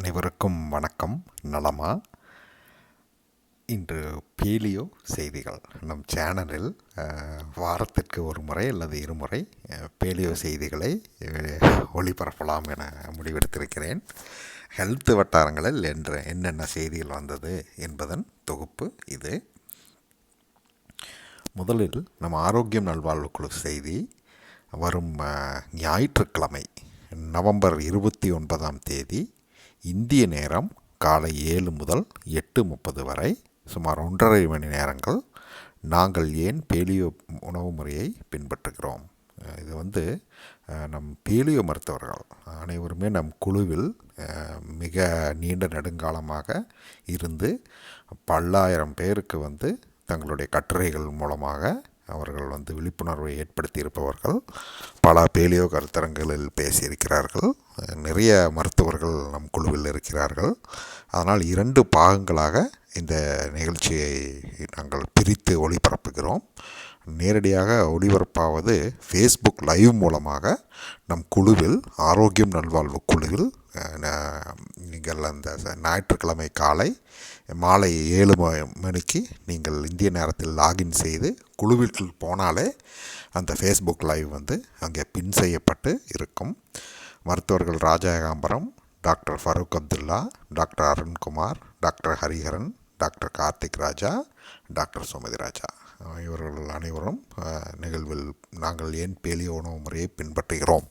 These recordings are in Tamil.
அனைவருக்கும் வணக்கம். நலமா? இன்று பேலியோ செய்திகள். நம் சேனலில் வாரத்திற்கு ஒரு முறை அல்லது இருமுறை பேலியோ செய்திகளை ஒளிபரப்பலாம் என முடிவெடுத்திருக்கிறேன். ஹெல்த் வட்டாரங்களில் என்று என்னென்ன செய்திகள் வந்தது என்பதன் தொகுப்பு இது. முதலில் நம் ஆரோக்கியம் நல்வாழ்வு குழு செய்தி. வரும் ஞாயிற்றுக்கிழமை நவம்பர் இருபத்தி ஒன்பதாம் தேதி இந்திய நேரம் காலை ஏழு முதல் எட்டு முப்பது வரை சுமார் ஒன்றரை மணி நேரங்கள். நாங்கள் ஏன் பேலியோ உணவு முறையை பின்பற்றுகிறோம்? இது வந்து நம் பேலியோ மருத்துவர்கள் அனைவருமே நம் குழுவில் மிக நீண்ட நெடுங்காலமாக இருந்து பல்லாயிரம் பேருக்கு வந்து தங்களுடைய கட்டுரைகள் மூலமாக அவர்கள் வந்து விழிப்புணர்வை ஏற்படுத்தி இருப்பவர்கள் பல பேலியோ கருத்தரங்களில் பேசியிருக்கிறார்கள் நிறைய மருத்துவர்கள் நம் குழுவில் இருக்கிறார்கள். அதனால் இரண்டு பாகங்களாக இந்த நிகழ்ச்சியை நாங்கள் பிரித்து ஒளிபரப்புகிறோம். நேரடியாக ஒளிபரப்பாவது ஃபேஸ்புக் லைவ் மூலமாக நம் குழுவில் ஆரோக்கியம் நல்வாழ்வு குழுவில் நீங்கள் அந்த ஞாயிற்றுக்கிழமை காலை மாலை ஏழு மணிக்கு நீங்கள் இந்திய நேரத்தில் லாகின் செய்து குழுவிற்குள் போனாலே அந்த ஃபேஸ்புக் லைவ் வந்து அங்கே பின் செய்யப்பட்டு இருக்கும். மருத்துவர்கள் Rajakambaram doctor Farooq Abdullah doctor Arunkumar doctor Hariharan doctor Karthik Raja doctor Sumathi Raja. இவர்கள் அனைவரும் நிகழ்வில் நாங்கள் ஏன் பேலியோ உணவு முறையை பின்பற்றுகிறோம்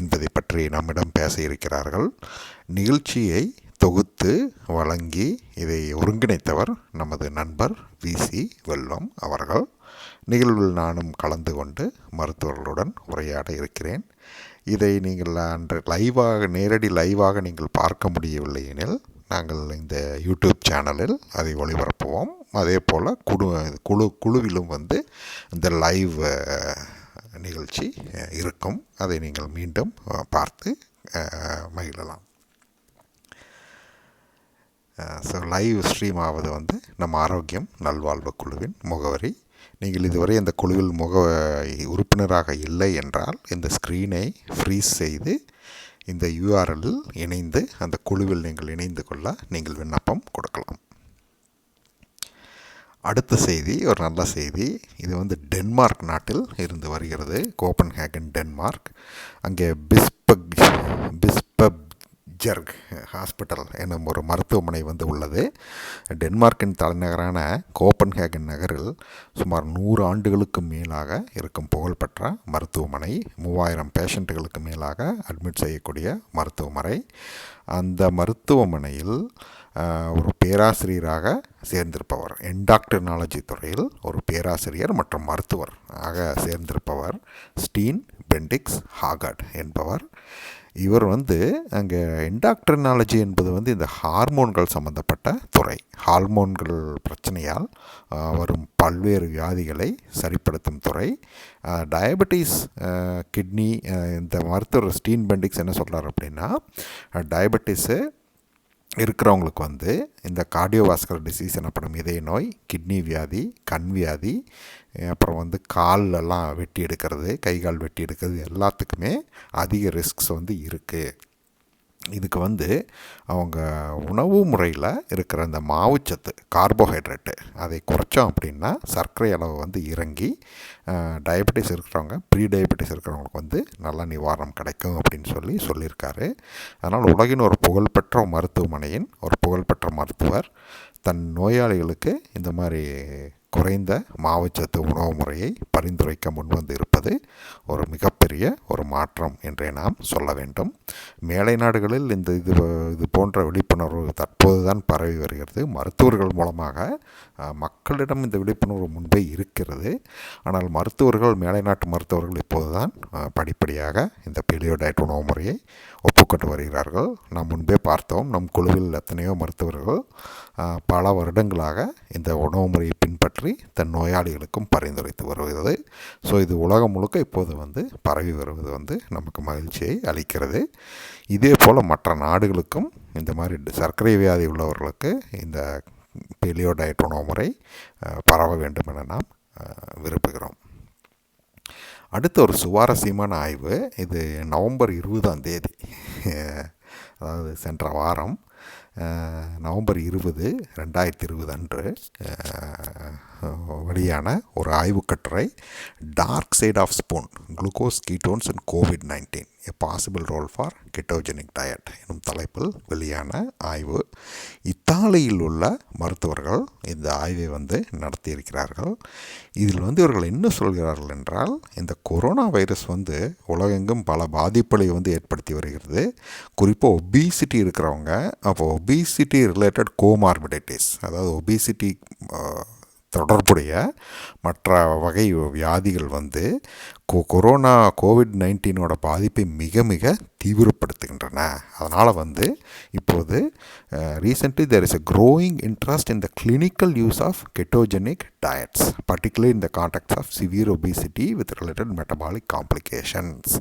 என்பதை பற்றி நம்மிடம் பேச இருக்கிறார்கள். நிகழ்ச்சியை தொகுத்து வழங்கி இதை ஒருங்கிணைத்தவர் நமது நண்பர் விசி வெல்லம் அவர்கள். நிகழ்வில் நானும் கலந்து கொண்டு மருத்துவர்களுடன் உரையாட இருக்கிறேன். இதை நீங்கள் அன்று லைவாக நேரடி லைவாக நீங்கள் பார்க்க முடியவில்லை எனில் நாங்கள் இந்த யூடியூப் சேனலில் அதை ஒளிபரப்புவோம். அதே போல் குழு குழு குழுவிலும் வந்து இந்த லைவ் நிகழ்ச்சி இருக்கும். அதை நீங்கள் மீண்டும் பார்த்து மகிழலாம். ஸோ லைவ் ஸ்ட்ரீம் ஆவது வந்து நம்ம ஆரோக்கியம் நல்வாழ்வு குழுவின் முகவரி. நீங்கள் இதுவரை இந்த குழுவில் முக உறுப்பினராக இல்லை என்றால் இந்த ஸ்க்ரீனை ஃப்ரீஸ் செய்து இந்த யூஆர்எல்லில் இணைந்து அந்த குழுவில் நீங்கள் இணைந்து கொள்ள நீங்கள் விண்ணப்பம் கொடுக்கலாம். அடுத்த செய்தி ஒரு நல்ல செய்தி. இது வந்து டென்மார்க் நாட்டில் இருந்து வருகிறது. Copenhagen Denmark. அங்கே பிஸ்பக் ஜெர்க் ஹாஸ்பிட்டல் என்னும் ஒரு மருத்துவமனை வந்து உள்ளது. டென்மார்க்கின் தலைநகரான கோப்பன்ஹேகன் நகரில் சுமார் நூறு ஆண்டுகளுக்கு மேலாக இருக்கும் புகழ்பெற்ற மருத்துவமனை. மூவாயிரம் பேஷண்ட்டுகளுக்கு மேலாக அட்மிட் செய்யக்கூடிய மருத்துவமனை. அந்த மருத்துவமனையில் ஒரு பேராசிரியராக சேர்ந்திருப்பவர். என்டாக்டர்னாலஜி துறையில் ஒரு பேராசிரியர் மற்றும் மருத்துவர் ஆக சேர்ந்திருப்பவர் ஸ்டீன் பெண்டிக்ஸ் ஹாகட் என்பவர். இவர் வந்து அங்கே என்டாக்டர்னாலஜி என்பது வந்து இந்த ஹார்மோன்கள் சம்பந்தப்பட்ட துறை. ஹார்மோன்கள் பிரச்சனையால் வரும் பல்வேறு வியாதிகளை சரிப்படுத்தும் துறை. டயபெட்டிஸ் கிட்னி இந்த மருத்துவர் ஸ்டீன் பெண்டிக்ஸ் என்ன சொல்கிறார் அப்படின்னா டயபெட்டிஸு இருக்கிறவங்களுக்கு வந்து இந்த கார்டியோவாஸ்கர் டிசீஸ் எனப்படும் இதய நோய் கிட்னி வியாதி கண் வியாதி அப்புறம் வந்து காலெல்லாம் வெட்டி எடுக்கிறது கை கால் வெட்டி எடுக்கிறது எல்லாத்துக்குமே அதிக ரிஸ்க்ஸ் வந்து இருக்குது இதுக்கு வந்து அவங்க உணவு முறையில் இருக்கிற அந்த மாவுச்சத்து கார்போஹைட்ரேட்டு அதை குறைச்சோம் அப்படின்னா சர்க்கரை அளவு வந்து இறங்கி டயபெட்டிஸ் இருக்கிறவங்க ப்ரீ டயபெட்டிஸ் இருக்கிறவங்களுக்கு வந்து நல்ல நிவாரணம் கிடைக்கும் அப்படின்னு சொல்லி சொல்லியிருக்காரு. அதனால் உலகின் ஒரு புகழ்பெற்ற மருத்துவமனையின் ஒரு புகழ்பெற்ற மருத்துவர் தன் நோயாளிகளுக்கு இந்த மாதிரி குறைந்த மாவுச்சத்து உணவு முறையை பரிந்துரைக்க முன்வந்து இருப்பது ஒரு மிகப்பெரிய ஒரு மாற்றம் என்றே நாம் சொல்ல வேண்டும். மேலை நாடுகளில் இந்த இது இது போன்ற விழிப்புணர்வு தற்போது தான் பரவி வருகிறது. மருத்துவர்கள் மூலமாக மக்களிடம் இந்த விழிப்புணர்வு முன்பே இருக்கிறது. ஆனால் மருத்துவர்கள் மேலை நாட்டு மருத்துவர்கள் இப்போது தான் படிப்படியாக இந்த பெலியோ டயட் உணவு முறையை ஒப்புக்கொண்டு வருகிறார்கள். நாம் முன்பே பார்த்தோம் நம் குழுவில் எத்தனையோ மருத்துவர்கள் பல வருடங்களாக இந்த உணவு முறையை பின்பற்றி தன் நோயாளிகளுக்கும் பரிந்துரைத்து வருகிறது. ஸோ இது உலகம் முழுக்க இப்போது வந்து பரவி வருவது வந்து நமக்கு மகிழ்ச்சியை அளிக்கிறது. இதே போல் மற்ற நாடுகளுக்கும் இந்த மாதிரி சர்க்கரை வியாதி உள்ளவர்களுக்கு இந்த பெலியோ டயட் உணவு முறை பரவ வேண்டும் என நாம் விரும்புகிறோம். அடுத்த ஒரு சுவாரஸ்யமான ஆய்வு இது நவம்பர் இருபதாம் தேதி. அதாவது சென்ற வாரம் நவம்பர் இருபது ரெண்டாயிரத்தி இருபது அன்று வெளியான ஒரு ஆய்வுக்கட்டுரை dark side of spoon glucose ketones and COVID nineteen a possible role for ketogenic diet எனும் தலைப்பில் வெளியான ஆய்வு. இத்தாலியில் உள்ள மருத்துவர்கள் இந்த ஆய்வை வந்து நடத்தியிருக்கிறார்கள். இதில் வந்து இவர்கள் என்ன சொல்கிறார்கள் என்றால் இந்த கொரோனா வைரஸ் வந்து உலகெங்கும் பல பாதிப்புகளை வந்து ஏற்படுத்தி வருகிறது. குறிப்பாக ஒபிசிட்டி இருக்கிறவங்க அப்போ ஒபிசிட்டி ரிலேட்டட் கோமார்பிடைட்டிஸ் அதாவது ஒபிசிட்டி தொடர்புடைய மற்ற வகை வியாதிகள் வந்து கொரோனா கோவிட் நைன்டீனோட பாதிப்பை மிக மிக தீவிரப்படுத்துகின்றன. அதனால் வந்து இப்போது recently there is a growing interest in the clinical use of ketogenic diets particular in the of severe obesity with related metabolic complications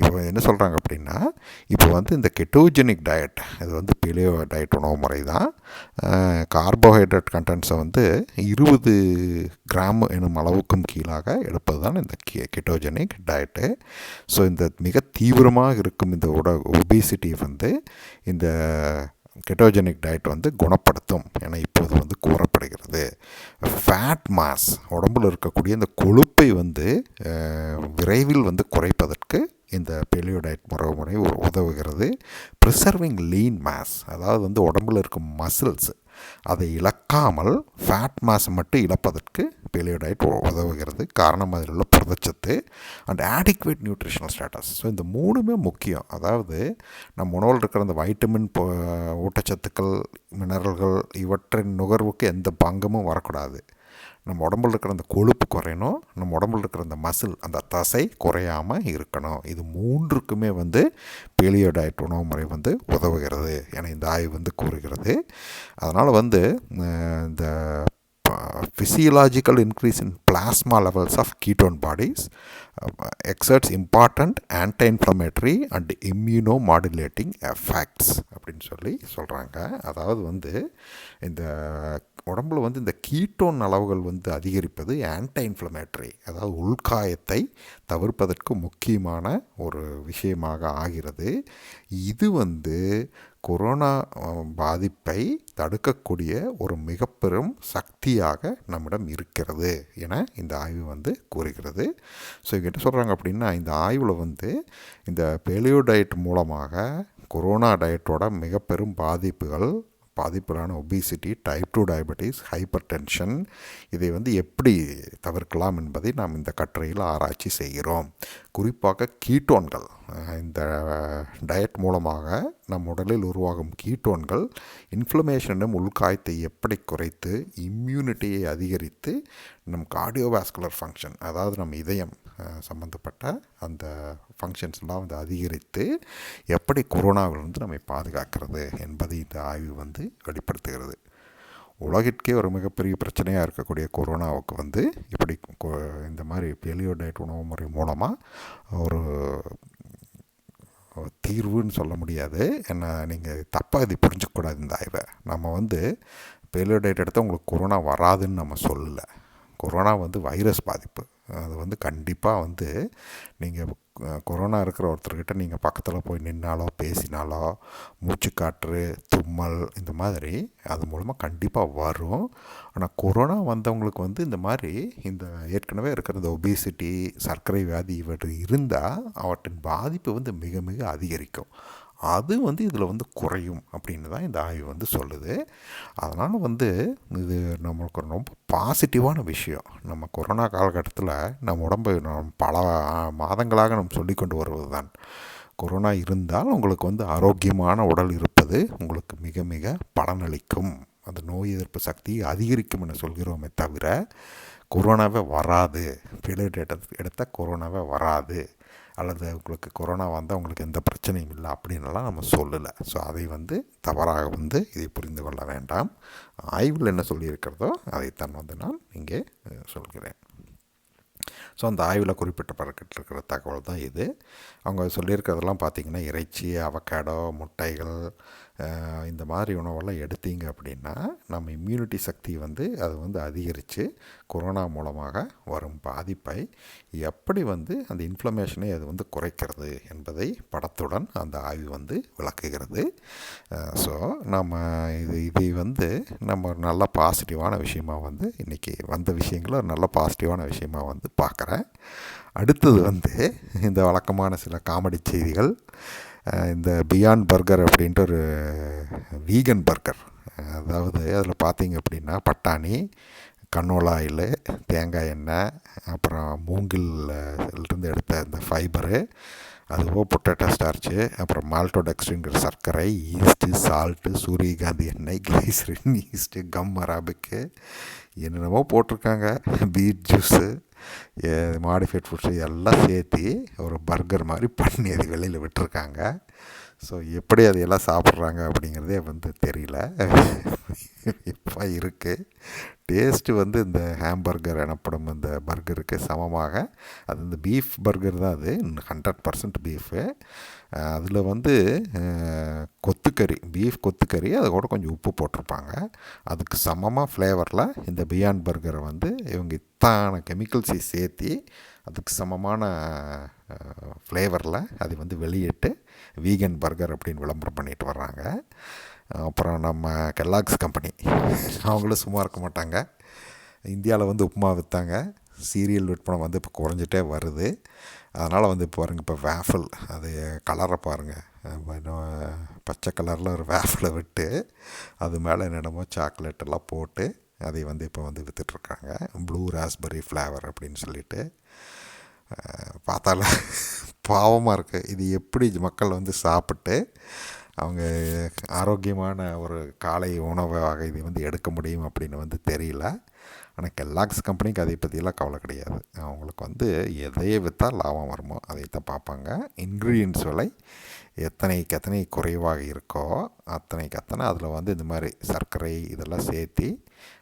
இப்போ என்ன சொல்கிறாங்க அப்படின்னா இப்போ வந்து இந்த கெட்டோஜெனிக் டயட் இது வந்து பிளியோ டயட் உணவு முறை தான். கார்போஹைட்ரேட் கண்டென்ட்ஸை வந்து இருபது கிராம் எனும் அளவுக்கும் கீழாக எடுப்பது தான் இந்த கெட்டோஜெனிக் டயட்டு ஸோ இந்த மிக தீவிரமாக இருக்கும் இந்த உட ஒபிசிட்டி வந்து இந்த கெட்டோஜெனிக் டயட் வந்து குணப்படுத்தும் என இப்போது வந்து கூறப்படுகிறது. ஃபேட் மாஸ் உடம்பில் இருக்கக்கூடிய இந்த கொழுப்பை வந்து விரைவில் வந்து குறைப்பதற்கு இந்த பெலியோ டயட் முறை முறை உதவுகிறது. ப்ரிசர்விங் லீன் மாஸ் அதாவது வந்து உடம்பில் இருக்கும் மசில்ஸ் அதை இழக்காமல் ஃபேட் மாஸை மட்டும் இழப்பதற்கு பெலியோ டயட் உதவுகிறது. காரணம் அதில் உள்ள புரதச்சத்து and adequate nutritional status so இந்த மூணுமே முக்கியம். அதாவது நம்ம உணவில் இருக்கிற அந்த வைட்டமின் ஊட்டச்சத்துக்கள் மினரல்கள் இவற்றின் நுகர்வுக்கு எந்த பங்கமும் வரக்கூடாது. நம்ம உடம்புல இருக்கிற அந்த கொழுப்பு குறையணும். நம்ம உடம்புல இருக்கிற அந்த மசில் அந்த தசை குறையாமல் இருக்கணும். இது மூன்றுக்குமே வந்து பேலியோ டயட் உணவு முறை வந்து உதவுகிறது என இந்த ஆய்வு வந்து கூறுகிறது. அதனால் வந்து இந்த physiological increase in plasma levels of ketone bodies exerts exerts important anti-inflammatory and immunomodulating effects. அப்படின்னு சொல்லி சொல்கிறாங்க அதாவது வந்து இந்த உடம்புல வந்து இந்த கீட்டோன் அளவுகள் வந்து அதிகரிப்பது ஆன்டை இன்ஃப்ளமேட்டரி அதாவது உள்காயத்தை தவிர்ப்பதற்கு முக்கியமான ஒரு விஷயமாக ஆகிறது. இது வந்து கொரோனா பாதிப்பை தடுக்கக்கூடிய ஒரு மிக பெரும் சக்தியாக நம்மிடம் இருக்கிறது என இந்த ஆய்வு வந்து கூறுகிறது. ஸோ இவங்க என்ன சொல்கிறாங்க அப்படின்னா இந்த ஆய்வில் வந்து இந்த பேலியோடயட் மூலமாக கொரோனா டயட்டோட மிக பெரும் பாதிப்புகள் பாதிப்புகளான obesity type two diabetes hypertension இதை வந்து எப்படி தவிர்க்கலாம் என்பதை நாம் இந்த கட்டுரையில் ஆராய்ச்சி செய்கிறோம். குறிப்பாக கீட்டோன்கள். இந்த டயட் மூலமாக நம் உடலில் உருவாகும் கீட்டோன்கள் இன்ஃப்ளமேஷனும் உள்காயத்தை எப்படி குறைத்து இம்யூனிட்டியை அதிகரித்து நம் கார்டியோவாஸ்குலர் ஃபங்க்ஷன் அதாவது நம் இதயம் சம்மந்தப்பட்ட அந்த ஃபங்க்ஷன்ஸ்லாம் வந்து அதிகரித்து எப்படி கொரோனாவிலிருந்து நம்மை பாதுகாக்கிறது என்பதை இந்த ஆய்வு வந்து வெளிப்படுத்துகிறது. உலகிற்கே ஒரு மிகப்பெரிய பிரச்சனையாக இருக்கக்கூடிய கொரோனாவுக்கு வந்து இப்படி இந்த மாதிரி பெலியோ டயட் உணவு முறை மூலமாக ஒரு தீர்வுன்னு சொல்ல முடியாது. என்ன நீங்கள் தப்பாக இது புரிஞ்சிக்கக்கூடாது இந்த ஆய்வை. நம்ம வந்து பெலியோ டயட் எடுத்தால் உங்களுக்கு கொரோனா வராதுன்னு நம்ம சொல்லலை. கொரோனா வந்து வைரஸ் பாதிப்பு. அது வந்து கண்டிப்பாக வந்து நீங்கள் கொரோனா இருக்கிற ஒருத்தர்கிட்ட நீங்கள் பக்கத்தில் போய் நின்னாலோ பேசினாலோ மூச்சுக்காற்று தும்மல் இந்த மாதிரி அது மூலமாக கண்டிப்பாக வரும். ஆனால் கொரோனா வந்தவங்களுக்கு வந்து இந்த மாதிரி இந்த ஏற்கனவே இருக்கிற இந்த ஒபேசிட்டி சர்க்கரை வியாதி இவற்றை இருந்தால் அவற்றின் பாதிப்பு வந்து மிக மிக அதிகரிக்கும். அது வந்து இதில் வந்து குறையும் அப்படின்னு தான் இந்த ஆய்வு வந்து சொல்லுது. அதனால் வந்து இது நம்மளுக்கு ரொம்ப பாசிட்டிவான விஷயம். நம்ம கொரோனா காலகட்டத்தில் நம்ம உடம்பை நம் பல மாதங்களாக நம்ம சொல்லிக்கொண்டு வருவது தான். கொரோனா இருந்தால் உங்களுக்கு வந்து ஆரோக்கியமான உடல் இருப்பது உங்களுக்கு மிக மிக பலனளிக்கும். அந்த நோய் எதிர்ப்பு சக்தி அதிகரிக்கும் என சொல்கிறோமே தவிர கொரோனாவே வராது. பிளேட் எடுத்த எடுத்தால் கொரோனாவே வராது. அல்லது உங்களுக்கு கொரோனா வந்தால் உங்களுக்கு எந்த பிரச்சனையும் இல்லை அப்படின்லாம் நம்ம சொல்லலை. ஸோ அதை வந்து தவறாக வந்து இதை புரிந்து கொள்ள வேண்டாம். ஆய்வில் என்ன சொல்லியிருக்கிறதோ அதைத்தான் வந்து நான் இங்கே சொல்கிறேன். ஸோ அந்த ஆய்வில் குறிப்பிட்டப்பட்டிருக்கிற தகவல் தான் இது. அவங்க சொல்லியிருக்கிறதெல்லாம் பார்த்திங்கன்னா இறைச்சி அவக்காடோ முட்டைகள் இந்த மாதிரி உணவெல்லாம் எடுத்தீங்க அப்படின்னா நம்ம இம்யூனிட்டி சக்தி வந்து அது வந்து அதிகரித்து கொரோனா மூலமாக வரும் பாதிப்பை எப்படி வந்து அந்த இன்ஃப்ளமேஷனை அது வந்து குறைக்கிறது என்பதை படத்துடன் அந்த ஆய்வு வந்து விளக்குகிறது. ஸோ நம்ம இது இதை வந்து நம்ம ஒரு நல்ல பாசிட்டிவான விஷயமாக வந்து இன்றைக்கி வந்த விஷயங்களை ஒரு நல்ல பாசிட்டிவான விஷயமாக வந்து பார்க்குறேன். அடுத்தது வந்து இந்த வழக்கமான சில காமெடி செய்திகள். இந்த பியாண்ட் பர்கர் அப்படின்ட்டு ஒரு வீகன் பர்கர். அதாவது அதில் பார்த்தீங்க அப்படின்னா பட்டாணி கண்ணோலா ஆயில் தேங்காய் எண்ணெய் அப்புறம் மூங்கில் இருந்து எடுத்த இந்த ஃபைபரு அதுவோ பொட்டேட்டோ ஸ்டார்ச்சு அப்புறம் மால்டோடெக்ஸ்ட்ரிங்கிற சர்க்கரை ஈஸ்ட்டு சால்ட்டு சூரியகாந்தி எண்ணெய் கிளைசரின் ஈஸ்ட்டு கம் அராபிக்கு என்னென்னமோ போட்டிருக்காங்க. பீட் ஜூஸு மாடிஃபைட் ஃபுட்ஸு எல்லாம் சேர்த்து ஒரு பர்கர் மாதிரி பண்ணி அது வெளியில் விட்டுருக்காங்க. ஸோ எப்படி அதையெல்லாம் சாப்பிட்றாங்க அப்படிங்கிறதே வந்து தெரியல. இப்போ இருக்குது டேஸ்ட்டு வந்து இந்த ஹேம்பர்கர் எனப்படும் இந்த பர்கருக்கு சமமாக. அது இந்த பீஃப் பர்கர் தான் அது. ஹண்ட்ரட் பர்சன்ட் பீஃபு அதில் வந்து கொத்துக்கறி பீஃப் கொத்துக்கறி அது கூட கொஞ்சம் உப்பு போட்டிருப்பாங்க. அதுக்கு சமமாக ஃப்ளேவரில் இந்த பியாண்ட் பர்கரை வந்து இவங்க இத்தான கெமிக்கல்ஸை சேர்த்தி அதுக்கு சமமான ஃப்ளேவரில் அது வந்து வெளியிட்டு வீகன் பர்கர் அப்படின்னு விளம்பரம் பண்ணிட்டு வர்றாங்க. அப்புறம் நம்ம கெல்லாக்ஸ் கம்பெனி அவங்களும் சும்மா இருக்க மாட்டாங்க. இந்தியாவில் வந்து உப்புமா விற்றாங்க சீரியல் விற்பனை வந்து இப்போ குறைஞ்சிட்டே வருது. அதனால் வந்து இப்போ பாருங்கள் இப்போ வேஃபிள் அது கலரை பாருங்கள் பச்சை கலரில் ஒரு வேஃபிளை விட்டு அது மேலே என்னென்னமோ சாக்லேட் எல்லாம் போட்டு அதை வந்து இப்போ வந்து விற்றுட்ருக்காங்க ப்ளூ ராஸ்பெரி ஃப்ளேவர் அப்படின்னு சொல்லிட்டு. பார்த்தால பாவமாக இருக்குது இது எப்படி மக்கள் வந்து சாப்பிட்டு அவங்க ஆரோக்கியமான ஒரு காலை உணவாக இதை வந்து எடுக்க முடியும் அப்படின்னு வந்து தெரியல. ஆனால் கெல்லாக்ஸ் கம்பெனிக்கு அதை பற்றியெல்லாம் கவலை கிடையாது. அவங்களுக்கு வந்து எதையை விற்றா லாபம் வருமோ அதைத்தான் தான் பார்ப்பாங்க. இன்க்ரீடியன்ஸ் விலை எத்தனைக்கு எத்தனை குறைவாக இருக்கோ அத்தனைக்கு அத்தனை அதில் வந்து இந்த மாதிரி சர்க்கரை இதெல்லாம் சேர்த்தி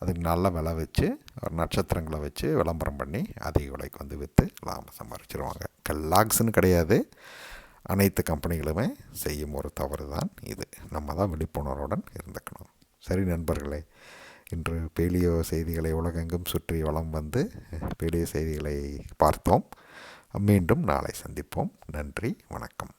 அதுக்கு நல்ல விலை வச்சு ஒரு நட்சத்திரங்களை வச்சு விளம்பரம் பண்ணி அதிக விலைக்கு வந்து விற்று லாபம் சம்பாரிச்சிருவாங்க. கெல்லாக்ஸ்னு கிடையாது. அனைத்து கம்பெனிகளுமே செய்யும் ஒரு தவறு தான் இது. நம்ம தான் விழிப்புணர்வுடன் இருந்துக்கணும். சரி நண்பர்களே இன்று பேலியோ செய்திகளை உலகெங்கும் சுற்றி வளம் வந்து பேலியோ செய்திகளை பார்த்தோம். மீண்டும் நாளை சந்திப்போம். நன்றி வணக்கம்.